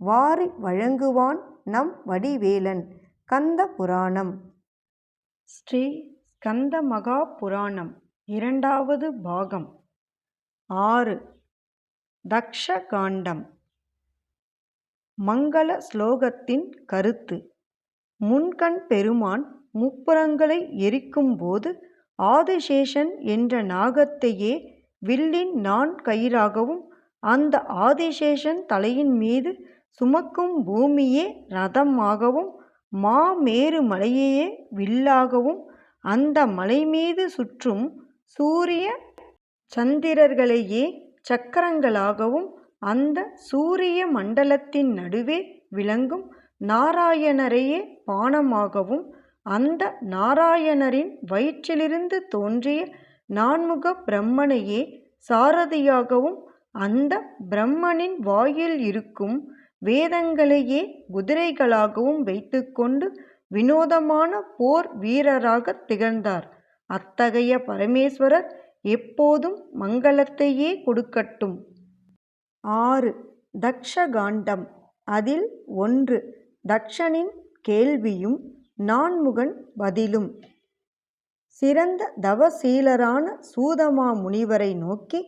வாரி வழங்குவான் நம் வடிவேலன். கந்த புராணம். ஸ்ரீ ஸ்கந்த மகா புராணம். இரண்டாவது பாகம். ஆறு. தக்ஷ காண்டம். மங்கள ஸ்லோகத்தின் கருத்து. முன்கண் பெருமான் முப்புறங்களை எரிக்கும்போது ஆதிசேஷன் என்ற நாகத்தையே வில்லின் நான் கயிறாகவும் அந்த ஆதிசேஷன் தலையின் மீது சுமக்கும் பூமியே ரதமாகவும் மாமேரு மலையையே வில்லாகவும் அந்த மலை மீது சுற்றும் சூரிய சந்திரர்களையே சக்கரங்களாகவும் அந்த சூரிய மண்டலத்தின் நடுவே விளங்கும் நாராயணரையே பானமாகவும் அந்த நாராயணரின் வயிற்றிலிருந்து தோன்றிய நான்முக பிரம்மனையே சாரதியாகவும் அந்த பிரம்மனின் வாயில் இருக்கும் வேதங்களையே குதிரைகளாகவும் வைத்துக்கொண்டு வினோதமான போர் வீரராக திகழ்ந்தார். அத்தகைய பரமேஸ்வரர் எப்போதும் மங்களத்தையே கொடுக்கட்டும். ஆறு. தக்ஷகாண்டம். அதில் ஒன்று. தக்ஷனின் கேள்வியும் நான்முகன் பதிலும். சிறந்த தவசீலரான சூதமா முனிவரை நோக்கி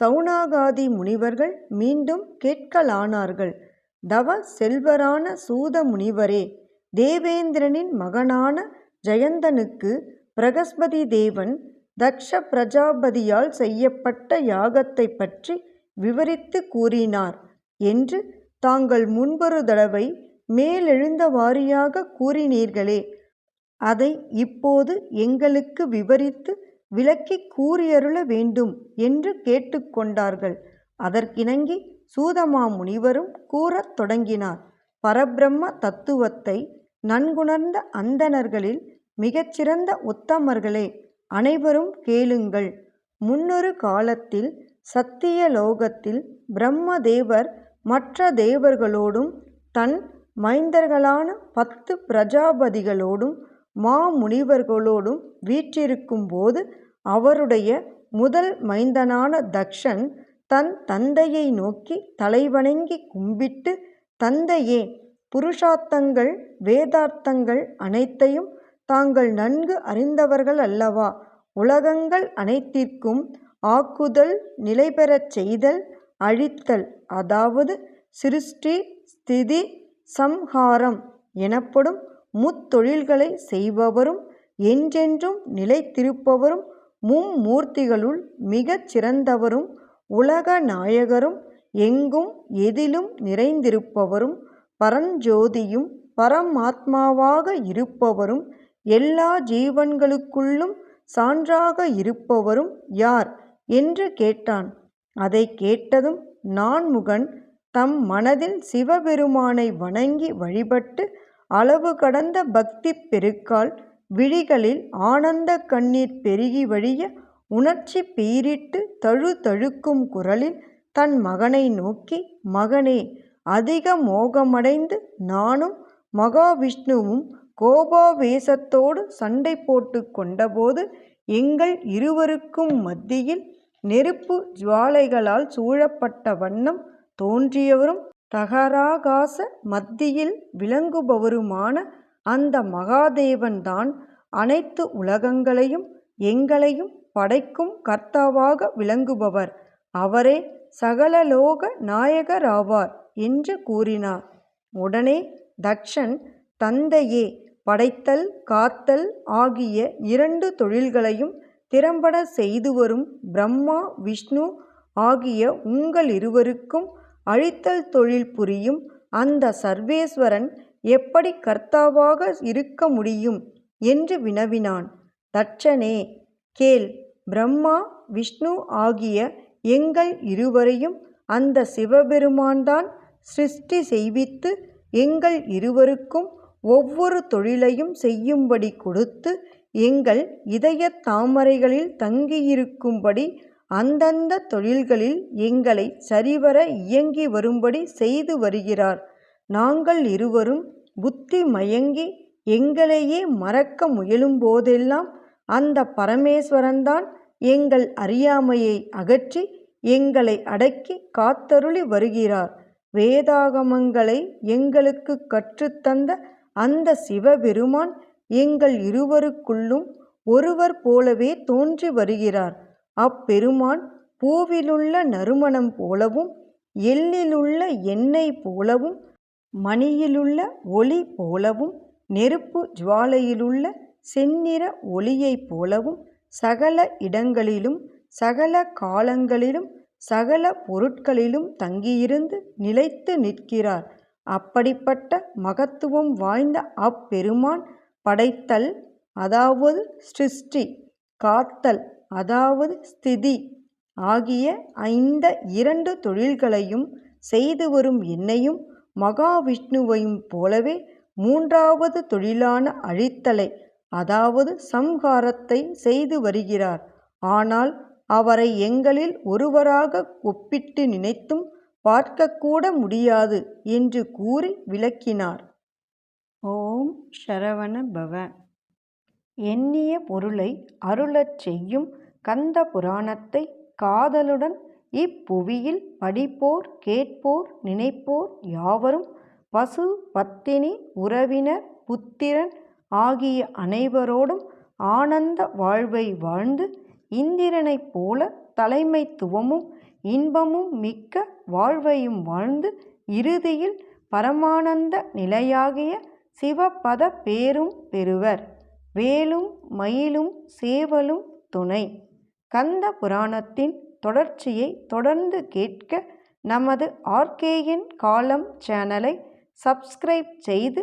சௌனாகாதி முனிவர்கள் மீண்டும் கேட்கலானார்கள். தவ செல்வரான சூத முனிவரே தேவேந்திரனின் மகனான ஜெயந்தனுக்கு பிரகஸ்பதி தேவன் தக்ஷ பிரஜாபதியால் செய்யப்பட்ட யாகத்தை பற்றி விவரித்து கூறினார் என்று தாங்கள் முன்பொரு தடவை மேலெழுந்த வாரியாக கூறினீர்களே அதை இப்போது எங்களுக்கு விவரித்து விளக்கி கூறியருள வேண்டும் என்று கேட்டுக்கொண்டார்கள் அதற்கிணங்கி சூதமா முனிவரும் கூறத் தொடங்கினார். பரபிரம்ம தத்துவத்தை நன்குணர்ந்த அந்தணர்களில் மிகச்சிறந்த உத்தமர்களே அனைவரும் கேளுங்கள். முன்னொரு காலத்தில் சத்திய லோகத்தில் பிரம்மதேவர் மற்ற தேவர்களோடும் தன் மைந்தர்களான பத்து பிரஜாபதிகளோடும் மாமுனிவர்களோடும் வீற்றிருக்கும்போது அவருடைய முதல் மைந்தனான தக்ஷன் தன் தந்தையை நோக்கி தலைவணங்கி கும்பிட்டு தந்தையே புருஷார்த்தங்கள் வேதார்த்தங்கள் அனைத்தையும் தாங்கள் நன்கு அறிந்தவர்கள் அல்லவா? உலகங்கள் அனைத்திற்கும் ஆக்குதல் நிலைபெறச் செய்தல் அழித்தல் அதாவது சிருஷ்டி ஸ்திதி சம்ஹாரம் எனப்படும் முத்தொழில்களை செய்பவரும் என்றென்றும் நிலைத்திருப்பவரும் மும்மூர்த்திகளுள் மிகச் சிறந்தவரும் உலக நாயகரும் எங்கும் எதிலும் நிறைந்திருப்பவரும் பரஞ்சோதியும் பரமாத்மாவாக இருப்பவரும் எல்லா ஜீவன்களுக்குள்ளும் சான்றாக இருப்பவரும் யார்? என்று கேட்டான். அதை கேட்டதும் நான்முகன் தம் மனதில் சிவபெருமானை வணங்கி வழிபட்டு அளவு கடந்த பக்தி பெருக்கால் விழிகளில் ஆனந்த கண்ணீர் பெருகி வழிய உணர்ச்சி பீரிட்டு தழு தழுக்கும் குரலில் தன் மகனை நோக்கி மகனே அதிக மோகமடைந்து நானும் மகாவிஷ்ணுவும் கோபாவேசத்தோடு சண்டை போட்டு கொண்டபோது எங்கள் இருவருக்கும் மத்தியில் நெருப்பு ஜுவாலைகளால் சூழப்பட்ட வண்ணம் தோன்றியவரும் தகராகாச மத்தியில் விளங்குபவருமான அந்த மகாதேவன்தான் அனைத்து உலகங்களையும் எங்களையும் படைக்கும் கர்த்தாவாக விளங்குபவர். அவரே சகலலோக நாயகராவார் என்று கூறினார். உடனே தக்ஷன் தந்தையே படைத்தல் காத்தல் ஆகிய இரண்டு தொழில்களையும் திறம்பட செய்து வரும் பிரம்மா விஷ்ணு ஆகிய உங்கள் இருவருக்கும் அழித்தல் தொழில் புரியும் அந்த சர்வேஸ்வரன் எப்படி கர்த்தாவாக இருக்க முடியும்? என்று வினவினான். தட்சனே கேள் பிரம்மா விஷ்ணு ஆகிய எங்கள் இருவரையும் அந்த சிவபெருமான்தான் சிருஷ்டி செய்வித்து எங்கள் இருவருக்கும் ஒவ்வொரு தொழிலையும் செய்யும்படி கொடுத்து எங்கள் இதய தாமரைகளில் தங்கியிருக்கும்படி அந்தந்த தொழில்களில் எங்களை சரிவர இயங்கி வரும்படி செய்து வருகிறார். நாங்கள் இருவரும் புத்தி மயங்கி எங்களையே மறக்க முயலும்போதெல்லாம் அந்த பரமேஸ்வரன்தான் எங்கள் அறியாமையை அகற்றி எங்களை அடக்கி காத்தருளி வருகிறார். வேதாகமங்களை எங்களுக்கு கற்றுத்தந்த அந்த சிவபெருமான் எங்கள் இருவருக்குள்ளும் ஒருவர் போலவே தோன்றி வருகிறார். அப்பெருமான் பூவிலுள்ள நறுமணம் போலவும் எள்ளிலுள்ள எண்ணெய் போலவும் மணியிலுள்ள ஒளி போலவும் நெருப்பு ஜுவாலையிலுள்ள செந்நிற ஒளியைப் போலவும் சகல இடங்களிலும் சகல காலங்களிலும் சகல பொருட்களிலும் தங்கியிருந்து நிலைத்து நிற்கிறார். அப்படிப்பட்ட மகத்துவம் வாய்ந்த அப்பெருமான் படைத்தல் அதாவது சிருஷ்டி காத்தல் அதாவது ஸ்திதி ஆகிய இந்த இரண்டு தொழில்களையும் செய்து வரும் என்னையும் மகாவிஷ்ணுவையும் போலவே மூன்றாவது தொழிலான அழித்தலை அதாவது சம்ஹாரத்தை செய்து வருகிறார். ஆனால் அவரை எங்களில் ஒருவராக ஒப்பிட்டு நினைத்தும் பார்க்கக்கூட முடியாது என்று கூறி விளக்கினார். ஓம் ஷரவண பவ. எண்ணிய பொருளை அருளச் செய்யும் கந்த புராணத்தை காதலுடன் இப்புவியில் படிப்போர் கேட்போர் நினைப்போர் யாவரும் பசு பத்தினி உறவினர் புத்திரன் ஆகிய அனைவரோடும் ஆனந்த வாழ்வை வாழ்ந்து இந்திரனைப் போல தலைமைத்துவமும் இன்பமும் மிக்க வாழ்வையும் வாழ்ந்து இறுதியில் பரமானந்த நிலையாகிய சிவபத பேரும் பெறுவர். வேலும் மயிலும் சேவலும் துணை. கந்த புராணத்தின் தொடர்ச்சியை தொடர்ந்து கேட்க நமது ஆர்கேஎன் காலம் சேனலை சப்ஸ்கிரைப் செய்து